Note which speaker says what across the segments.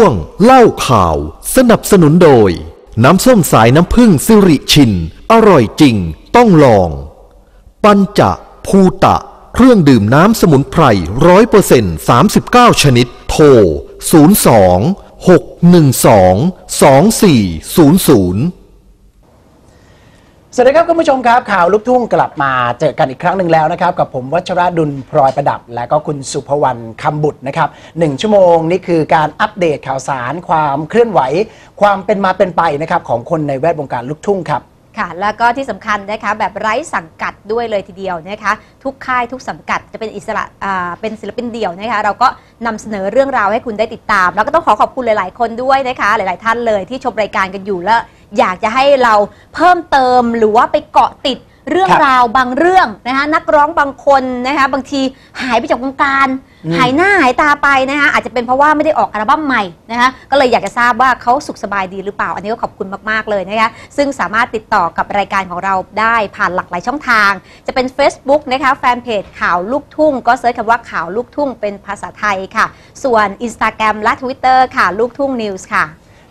Speaker 1: วง เล่าข่าว สนับสนุนโดย น้ำส้มสายน้ำผึ้งสิริชิน อร่อยจริง ต้องลอง ปัญจะภูตะ เครื่องดื่มน้ำสมุนไพรร้อยเปอร์เซ็นต์สามสิบเก้าชนิด โทรศูนย์
Speaker 2: ส
Speaker 1: องหกหนึ่งสองสองสี่ศูนย์
Speaker 2: สวัสดีครับคุณผู้ชมครับข่าวลูกทุ่งกลับมาเจอกันอีกครั้งหนึ่งแล้วนะครับ กับผมวัชระดุลพลอยประดับ และก็คุณสุภวรรณคำบุตรนะครับหนึ่งชั่วโมงนี่คือการอัปเดตข่าวสารความเคลื่อนไหว ความเป็นมาเป็นไปนะครับของคนในแวดวงการลูกทุ่งครับ
Speaker 3: ค่ะแล้วก็ที่สำคัญนะคะแบบไร้สังกัดด้วยเลยทีเดียวนะคะทุกค่ายทุกสังกัดจะเป็นอิสระเป็นศิลปินเดี่ยวนะคะเราก็นำเสนอเรื่องราวให้คุณได้ติดตาม แล้วก็ต้องขอขอบคุณหลาย ๆ คนด้วยนะคะหลาย ๆ ท่านเลยที่ชมรายการกันอยู่แล้ว อยากจะให้เราเพิ่มเติมหรือว่าไปเกาะติดเรื่อง
Speaker 2: ครับ
Speaker 3: ราวบางเรื่องนะคะนักร้องบางคนนะคะบางทีหายไปจากวงการ
Speaker 2: อืม
Speaker 3: หายหน้าหายตาไปนะคะอาจจะเป็นเพราะว่าไม่ได้ออกอัลบั้มใหม่นะคะก็เลยอยากจะทราบว่าเขาสุขสบายดีหรือเปล่า อันนี้ก็ขอบคุณมากๆเลยนะคะซึ่งสามารถติดต่อกับรายการของเราได้ผ่านหลากหลายช่องทาง จะเป็น Facebook นะคะแฟนเพจข่าวลูกทุ่ง ก็เซิร์ชคำว่าข่าวลูกทุ่งเป็นภาษาไทยค่ะ ส่วน Instagram และ Twitter ค่ะลูกทุ่ง News ค่ะ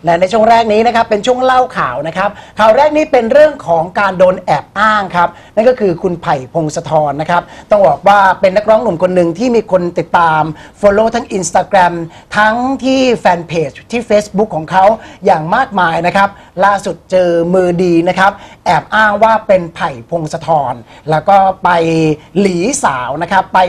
Speaker 2: และในช่วงแรกนี้นะครับเป็นช่วงเล่าข่าวนะครับข่าวแรกนี้เป็นเรื่องของการโดนแอบอ้างครับนั่นก็คือคุณไผ่พงศธรนะครับต้องบอกว่าเป็นนักร้องหนุ่มคนหนึ่งที่มีคนติดตาม Follow ทั้ง Instagram ทั้งที่แฟนเพจที่ Facebook ของเขาอย่างมากมายนะครับล่าสุดเจอมือดีนะครับ แอบอ้างว่าเป็นไผ่พงศธรแล้วก็ไปหลีสาวนะครับไป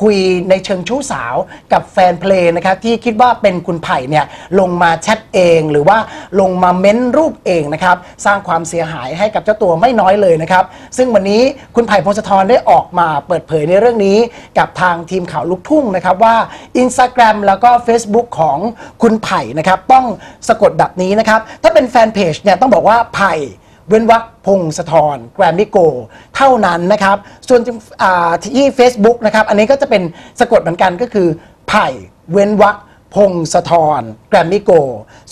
Speaker 2: คุยในเชิงชู้สาวกับแฟนเพลงนะครับที่คิดว่าเป็นคุณไผ่เนี่ยลงมาแชทเองหรือว่าลงมาเม้นรูปเองนะครับสร้างความเสียหายให้กับเจ้าตัวไม่น้อยเลยนะครับ ซึ่งวันนี้คุณไผ่พงศธรได้ออกมาเปิดเผยในเรื่องนี้ กับทางทีมข่าวลูกทุ่งนะครับว่า Instagram แล้วก็ Facebook ของคุณไผ่นะครับต้องสะกดแบบนี้นะครับถ้าเป็นแฟนเพจเนี่ยต้องบอกว่าไผ่เว้นวักพงศธรแกรมมิโก เท่านั้นนะครับ ส่วนอ่าที่ Facebook นะครับ อันนี้ก็จะเป็นสะกดเหมือนกันก็คือไผ่เว้นวักพงศธรแกรมมิโก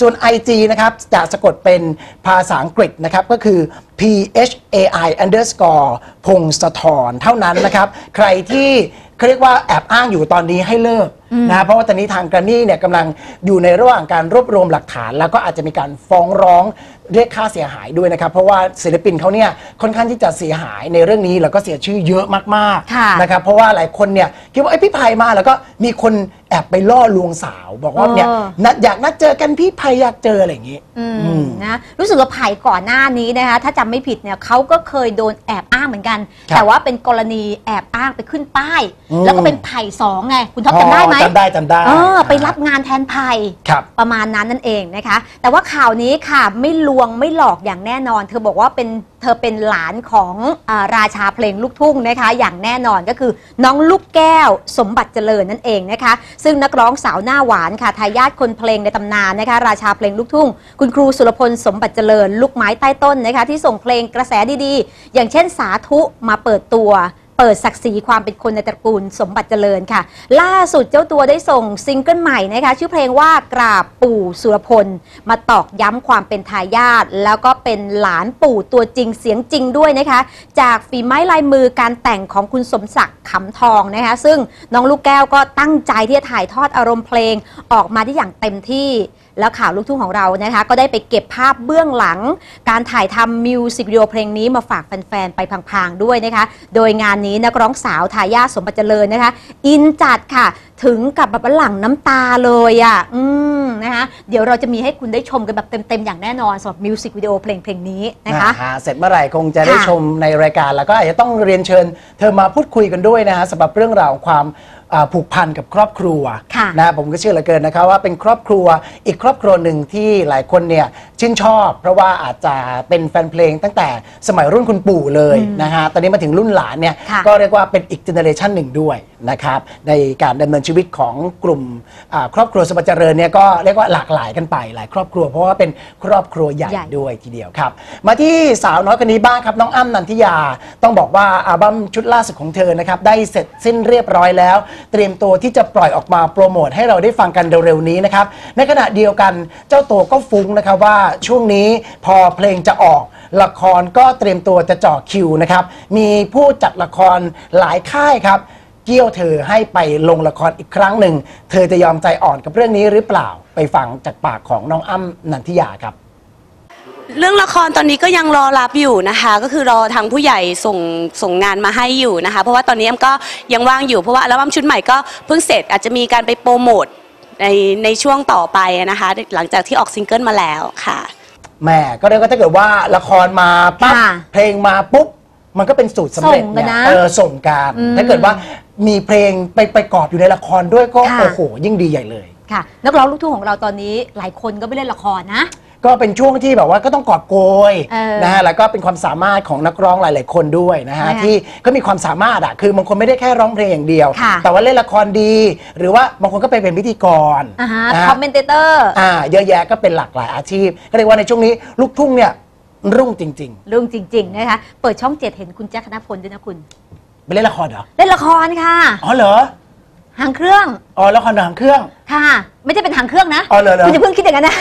Speaker 2: ส่วน IG นะครับจะสะกดเป็นภาษาอังกฤษนะครับก็คือ P H A I underscore พงศธรเท่านั้นนะครับ ใครที่เขาเรียกว่าแอบอ้างอยู่ตอนนี้ให้เลิกนะเพราะว่าตอนนี้ทางแกรมมี่เนี่ยกำลังอยู่ในระหว่างการรวบรวมหลักฐาน แล้วก็อาจจะมีการฟ้องร้องเรียกค่าเสียหายด้วยนะครับ เพราะว่าศิลปินเขาเนี่ยค่อนข้างที่จะเสียหายในเรื่องนี้แล้วก็เสียชื่อเยอะมาก
Speaker 3: ค่ะ
Speaker 2: ๆนะครับเพราะว่าหลายคนเนี่ยคิดว่าไอ้ยพี่ไผ่มาแล้วก็มีคนแอบไปล่อลวงสาว บอกว่าเนี่ย
Speaker 3: เออ
Speaker 2: นัดอยากนัดเจอกันพี่ไผ่อยากเจออะไรอย่างงี้
Speaker 3: อืม
Speaker 2: อืม
Speaker 3: นะรู้สึกว่าไผ่ก่อนหน้านี้นะคะถ้าจำไม่ผิดเนี่ยเขาก็เคยโดนแอบอ้าง เหมือนกัน
Speaker 2: ครับ
Speaker 3: แต่ว่าเป็นกรณีแอบอ้างไปขึ้นป้าย
Speaker 2: อืม
Speaker 3: แล้วก็เป็นไผ่สองไง คุณท็อปจำได้ไหม
Speaker 2: อ๋อจำได้จำได้
Speaker 3: เออไปรับงานแทนไผ่
Speaker 2: ครับ
Speaker 3: ประมาณนั้นนั่นเองนะคะ แต่ว่าข่าวนี้ค่ะไม่ลวงไม่หลอกอย่างแน่นอน เธอบอกว่าเป็น เธอเป็นหลานของอาราชาเพลงลูกทุ่งนะคะ อย่างแน่นอนก็คือน้องลูกแก้วสมบัติเจริญนั่นเองนะคะ ซึ่งนักร้องสาวหน้าหวานค่ะทายาทคนเพลงในตำนานนะคะ ราชาเพลงลูกทุ่ง คุณครูสุรพลสมบัติเจริญ ลูกไม้ใต้ต้นนะคะ ที่ส่งเพลงกระแสดีๆ อย่างเช่นสาธุมาเปิดตัว ปิดศักดิ์ศรีความเป็นคนในตระกูลสมบัติเจริญค่ะ ล่าสุดเจ้าตัวได้ส่งซิงเกิลใหม่นะคะชื่อเพลงว่ากราบปู่สุรพล มาตอกย้ำความเป็นทายาทแล้วก็เป็นหลานปู่ตัวจริงเสียงจริงด้วยนะคะ จากฝีไม้ลายมือการแต่งของคุณสมศักดิ์ขำทองนะคะซึ่งน้องลูกแก้วก็ตั้งใจที่จะถ่ายทอดอารมณ์เพลงออกมาได้อย่างเต็มที่ แล้วข่าวลูกทุ่งของเรานะคะ ก็ได้ไปเก็บภาพเบื้องหลัง การถ่ายทำมิวสิกวิดีโอเพลงนี้มาฝากแฟนๆ ไปพังๆ ด้วยนะคะ โดยงานนี้นักร้องสาวทายาสมบัติเจริญนะคะ อินจัดค่ะ ถึงกับแบบว่าหลั่งน้ำตาเลยอะอืมนะคะเดี๋ยวเราจะมีให้คุณได้ชมกันแบบเต็ม ๆ อย่างแน่นอนสำหรับมิวสิกวิดีโอเพลงเพลงนี้นะคะ
Speaker 2: อ่าเสร็จเมื่อไหร่คงจะได้
Speaker 3: ค่ะ
Speaker 2: ชมในรายการแล้วก็อาจจะต้องเรียนเชิญ เธอมาพูดคุยกันด้วยนะฮะสำหรับเรื่องราวของความอ่าผูกพันกับครอบครัว
Speaker 3: ค่ะ
Speaker 2: นะผมก็เชื่อเหลือเกินนะครับว่าเป็นครอบครัวอีกครอบครัวหนึ่งที่หลายคนเนี่ยชื่นชอบ เพราะว่าอาจจะเป็นแฟนเพลงตั้งแต่สมัยรุ่นคุณปู่เลยนะฮะตอนนี้มาถึงรุ่นหลานเนี่ย
Speaker 3: ค่ะ
Speaker 2: ก็เรียกว่าเป็นอีกเจเนอเรชันหนึ่งด้วย นะครับในการดำเนินชีวิตของกลุ่มอ่าครอบครัวสมบัติเจริญเนี่ยก็เรียกว่าหลากหลายกันไปหลายครอบครัวเพราะว่าเป็นครอบครัวใหญ่
Speaker 3: ใหญ่
Speaker 2: ด้วยทีเดียวครับ มาที่สาวน้อยคนนี้บ้างครับน้องอ้ำนันทิยา ต้องบอกว่าอัลบั้มชุดล่าสุดของเธอนะครับได้เสร็จสิ้นเรียบร้อยแล้ว เตรียมตัวที่จะปล่อยออกมาโปรโมทให้เราได้ฟังกันเร็วๆนี้นะครับในขณะเดียวกันเจ้าตัวก็ฟุ้งนะครับว่าช่วงนี้พอเพลงจะออกละครก็เตรียมตัวจะเจ่อคิวนะครับมีผู้จัดละครหลายค่ายครับ เกี่ยวเธอให้ไปลงละครอีกครั้งหนึ่ง เธอจะยอมใจอ่อนกับเรื่องนี้หรือเปล่า ไปฟังจากปากของน้องอ้ำนันทิยาครับ
Speaker 4: เรื่องละครตอนนี้ก็ยังรอรับอยู่นะคะ ก็คือรอทางผู้ใหญ่ส่งส่งงานมาให้อยู่นะคะ เพราะว่าตอนนี้แอมก็ยังว่างอยู่เพราะว่าอัลบั้มชุดใหม่ก็เพิ่งเสร็จอาจจะมีการไปโปรโมทในในช่วงต่อไปนะคะ หลังจากที่ออกซิงเกิลมาแล้วค่ะ
Speaker 2: แหม่ก็เรียกว่าถ้าเกิดว่าละครมาปั๊บ
Speaker 3: ค่ะ
Speaker 2: เพลงมาปุ๊บ มันก็เป็นสูตรสำเร็จ
Speaker 3: ส่งกัน
Speaker 2: เนี่ย
Speaker 3: นะ
Speaker 2: เออส่งการ
Speaker 3: อืม
Speaker 2: ถ้าเกิดว่ามีเพลงไปไปกอบอยู่ในละครด้วยก็
Speaker 3: ค่ะ
Speaker 2: โอ้โหยิ่งดีใหญ่เลย
Speaker 3: ค่ะ นักร้องลูกทุ่งของเราตอนนี้หลายคนก็ไม่เล่นละครนะ
Speaker 2: ก็เป็นช่วงที่แบบว่าก็ต้องกอบโกย
Speaker 3: เออ
Speaker 2: นะฮะแล้วก็เป็นความสามารถของนักร้องหลาย ๆ คนด้วยนะฮะ
Speaker 3: นะคะ
Speaker 2: ที่ก็มีความสามารถอะคือบางคนไม่ได้แค่ร้องเพลงอย่างเดียว
Speaker 3: ค่ะ
Speaker 2: แต่ว่าเล่นละครดี หรือว่าบางคนก็ไปเป็นพิธีกร
Speaker 3: อ่าฮะ
Speaker 2: นะฮะ
Speaker 3: คอมเมนเตอร์
Speaker 2: อ่าเยอะแยะก็เป็นหลากหลายอาชีพ ก็เรียกว่าในช่วงนี้ลูกทุ่งเนี่ย รุ่งจริง
Speaker 3: เรื่องจริง ๆ นะคะ เปิดช่องเจ็ดเห็นคุณแจ๊คธนพลด้วยนะคุณ
Speaker 2: ๆ ไปเล่นละครเหรอ
Speaker 3: เล่นละครค่ะ
Speaker 2: อ๋อเหรอ
Speaker 3: หางเครื่อง
Speaker 2: อ๋อละครหนังเครื่อง
Speaker 3: ค่ะ ไม่ใช่เป็นหางเครื่องนะ
Speaker 2: อ๋อเหรอเหรอ
Speaker 3: คุณจะเพิ่งคิดอย่างนั้นนะ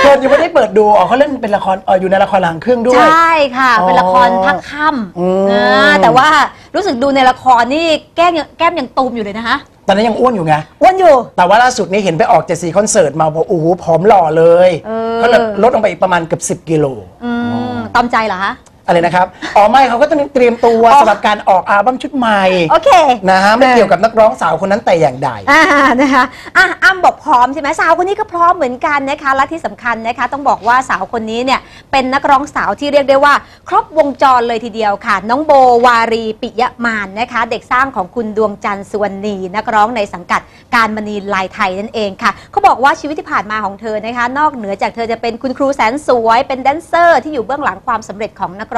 Speaker 2: เพิ่นยังไม่ได้เปิดดู อ๋อเขาเล่นเป็นละครอ๋ออยู่ในละครหลังเครื่องด้วย
Speaker 3: ใช่ค่ะ
Speaker 2: อ๋อ
Speaker 3: เป็นละครภาคค่
Speaker 2: อืมำ
Speaker 3: อ่าแต่ว่ารู้สึกดูในละครนี่แก้มยังแก้มยังตูมอยู่เลยนะคะ
Speaker 2: ตอนนั้นยังอ้วนอยู่ไง
Speaker 3: อ้วนอยู่
Speaker 2: แต่ว่าล่าสุดนี้เห็นไปออกเจ็ดสีคอนเสิร์ตมาบอกโอ้โหผอมหล่อเลย
Speaker 3: เออ
Speaker 2: ก็เลยลดลงไปอีกประมาณเกือบ10 กิโล
Speaker 3: อืมตอมใจเหรอคะ
Speaker 2: อะไรนะครับอ๋อไม่เขาก็ต้องเตรียมตัว
Speaker 3: อ๋อ
Speaker 2: สำหรับการออกอัลบั้มชุดใหม่
Speaker 3: โอเค
Speaker 2: นะฮะไม่เกี่ยวกับนักร้องสาวคนนั้นแต่อย่างใด
Speaker 3: อ่านะคะอะอ้ำบอกพร้อมใช่ไหมสาวคนนี้ก็พร้อมเหมือนกันนะคะและที่สำคัญนะคะ ต้องบอกว่าสาวคนนี้เนี่ยเป็นนักร้องสาวที่เรียกได้ว่า ครบวงจรเลยทีเดียวค่ะ น้องโบวารีปิยมานนะคะ เด็กสร้างของคุณดวงจันทร์สุวรรณีนักร้องในสังกัดการมณีลายไทยนั่นเองค่ะเขาบอกว่าชีวิตที่ผ่านมาของเธอนะคะ นอกเหนือจากเธอจะเป็นคุณครูแสนสวย เป็นแดนเซอร์ ที่อยู่เบื้องหลังความสำเร็จของนักร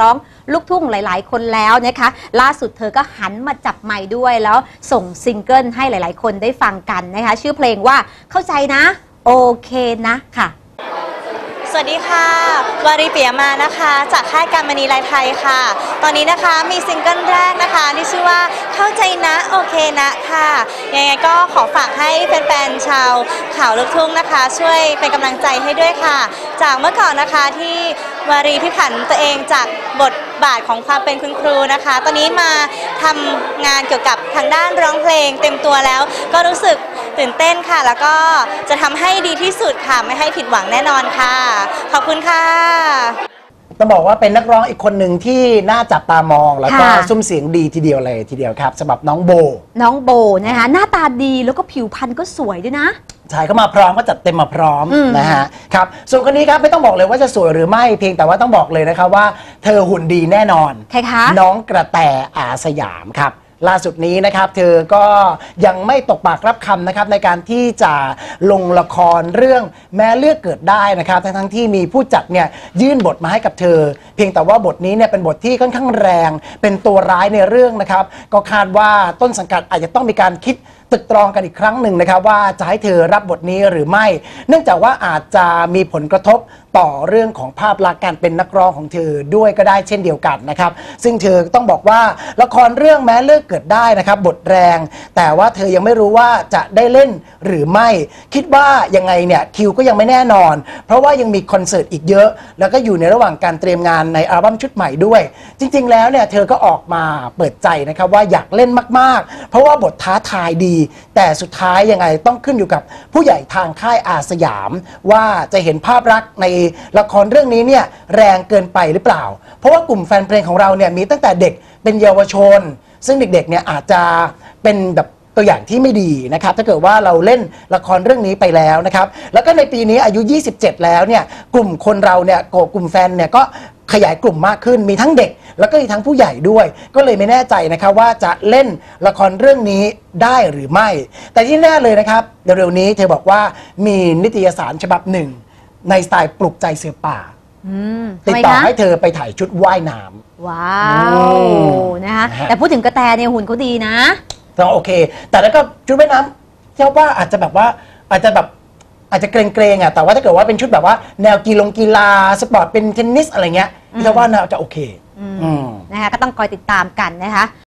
Speaker 3: ้องลูกทุ่งหลาย ๆ คนแล้วนะคะ ล่าสุดเธอก็หันมาจับไมค์ด้วยแล้วส่งซิงเกิลให้หลาย ๆ คนได้ฟังกันนะคะ ชื่อเพลงว่าเข้าใจนะ โอเคนะค่ะ
Speaker 5: สวัสดีค่ะ วารีเปียมานะคะ จากค่ายการมณีลายไทยค่ะ ตอนนี้นะคะมีซิงเกิลแรกนะคะที่ชื่อว่าเข้าใจนะโอเคนะค่ะ ยังไงก็ขอฝากให้แฟนๆชาวข่าวลูกทุ่งนะคะ ช่วยเป็นกำลังใจให้ด้วยค่ะ จากเมื่อก่อนนะคะที่วารีพิผันตัวเองจาก บทบาทของความเป็นคุณครูนะคะ ตอนนี้มาทำงานเกี่ยวกับทางด้านร้องเพลงเต็มตัวแล้ว ก็รู้สึกตื่นเต้นค่ะ แล้วก็จะทำให้ดีที่สุดค่ะ ไม่ให้ผิดหวังแน่นอนค่ะ ขอบคุณค่ะ
Speaker 2: ต้องบอกว่าเป็นนักร้องอีกคนหนึ่งที่น่าจับตามองแล้วก็
Speaker 3: ค่ะ
Speaker 2: ซุ้มเสียงดีทีเดียวเลยทีเดียวครับสำหรับน้องโบ
Speaker 3: น้องโบนะคะหน้าตาดีแล้วก็ผิวพรรณก็สวยด้วยนะ
Speaker 2: ใช่เขามาพร้อมก็จัดเต็มมาพร้อม
Speaker 3: อืม
Speaker 2: นะฮะครับส่วนคนนี้ครับไม่ต้องบอกเลยว่าจะสวยหรือไม่เพียงแต่ว่าต้องบอกเลยนะครับว่า เธอหุ่นดีแน่นอน
Speaker 3: ใครคะ
Speaker 2: น้องกระแตอาสยามครับ ล่าสุดนี้นะครับ เธอก็ยังไม่ตกปากรับคำนะครับในการที่จะลงละครเรื่องแม้เลือกเกิดได้นะครับ ทั้งทั้งที่มีผู้จัดเนี่ยยื่นบทมาให้กับเธอ เพียงแต่ว่าบทนี้เนี่ยเป็นบทที่ค่อนข้างแรง เป็นตัวร้ายในเรื่องนะครับ ก็คาดว่าต้นสังกัดอาจจะต้องมีการคิด ตึกตรองกันอีกครั้งหนึ่งนะครับว่าจะให้เธอรับบทนี้หรือไม่ เนื่องจากว่าอาจจะมีผลกระทบต่อเรื่องของภาพลักษณ์การเป็นนักร้องของเธอด้วยก็ได้เช่นเดียวกันนะครับ ซึ่งเธอต้องบอกว่าละครเรื่องแม้เลิกเกิดได้นะครับ บทแรง แต่ว่าเธอยังไม่รู้ว่าจะได้เล่นหรือไม่ คิดว่ายังไงเนี่ยคิวก็ยังไม่แน่นอน เพราะว่ายังมีคอนเสิร์ตอีกเยอะ แล้วก็อยู่ในระหว่างการเตรียมงานในอัลบั้มชุดใหม่ด้วย จริง ๆ แล้วเนี่ยเธอก็ออกมาเปิดใจนะครับว่าอยากเล่นมาก ๆ เพราะว่าบทท้าทายดีแต่สุดท้ายยังไงต้องขึ้นอยู่กับผู้ใหญ่ทางค่ายอาสยาม ว่าจะเห็นภาพลักษณ์ในละครเรื่องนี้เนี่ยแรงเกินไปหรือเปล่า เพราะว่ากลุ่มแฟนเพลงของเราเนี่ยมีตั้งแต่เด็กเป็นเยาวชน ซึ่งเด็กๆเนี่ยอาจจะเป็นแบบตัวอย่างที่ไม่ดีนะครับถ้าเกิดว่าเราเล่นละครเรื่องนี้ไปแล้วนะครับแล้วก็ในปีนี้อายุ 27 แล้วเนี่ยกลุ่มคนเราเนี่ยกลุ่มแฟนเนี่ยก็ ขยายกลุ่มมากขึ้นมีทั้งเด็ก แล้วก็มีทั้งผู้ใหญ่ด้วย ก็เลยไม่แน่ใจนะครับว่าจะเล่นละครเรื่องนี้ได้หรือไม่ แต่ที่แน่เลยนะครับเร็วๆนี้เธอบอกว่ามีนิตยสารฉบับหนึ่ง ในสไตล์ปลุกใจเสือป่า
Speaker 3: อืม
Speaker 2: ติด
Speaker 3: ทำไม
Speaker 2: ต่อ
Speaker 3: คะ
Speaker 2: ให้เธอไปถ่ายชุดว่ายน้ำ
Speaker 3: ว้าว
Speaker 2: อืม
Speaker 3: นะคะ
Speaker 2: นะฮะ
Speaker 3: แต่พูดถึงกระแตเนี่ยหุ่นเขาดีนะ
Speaker 2: ก็โอเค แต่แล้วก็ชุดว่ายน้ำเชื่อว่าอาจจะแบบว่าอาจจะแบบ อาจจะเกรงๆอะแต่ว่าถ้าเกิดว่าเป็นชุดแบบว่าแนวกีฬากีฬาสปอร์ตเป็นเทนนิสอะไรเงี้ยเชื่อว่าน่าจะโอเคอืม
Speaker 3: นะคะก็ต้องคอยติดตามกันนะคะ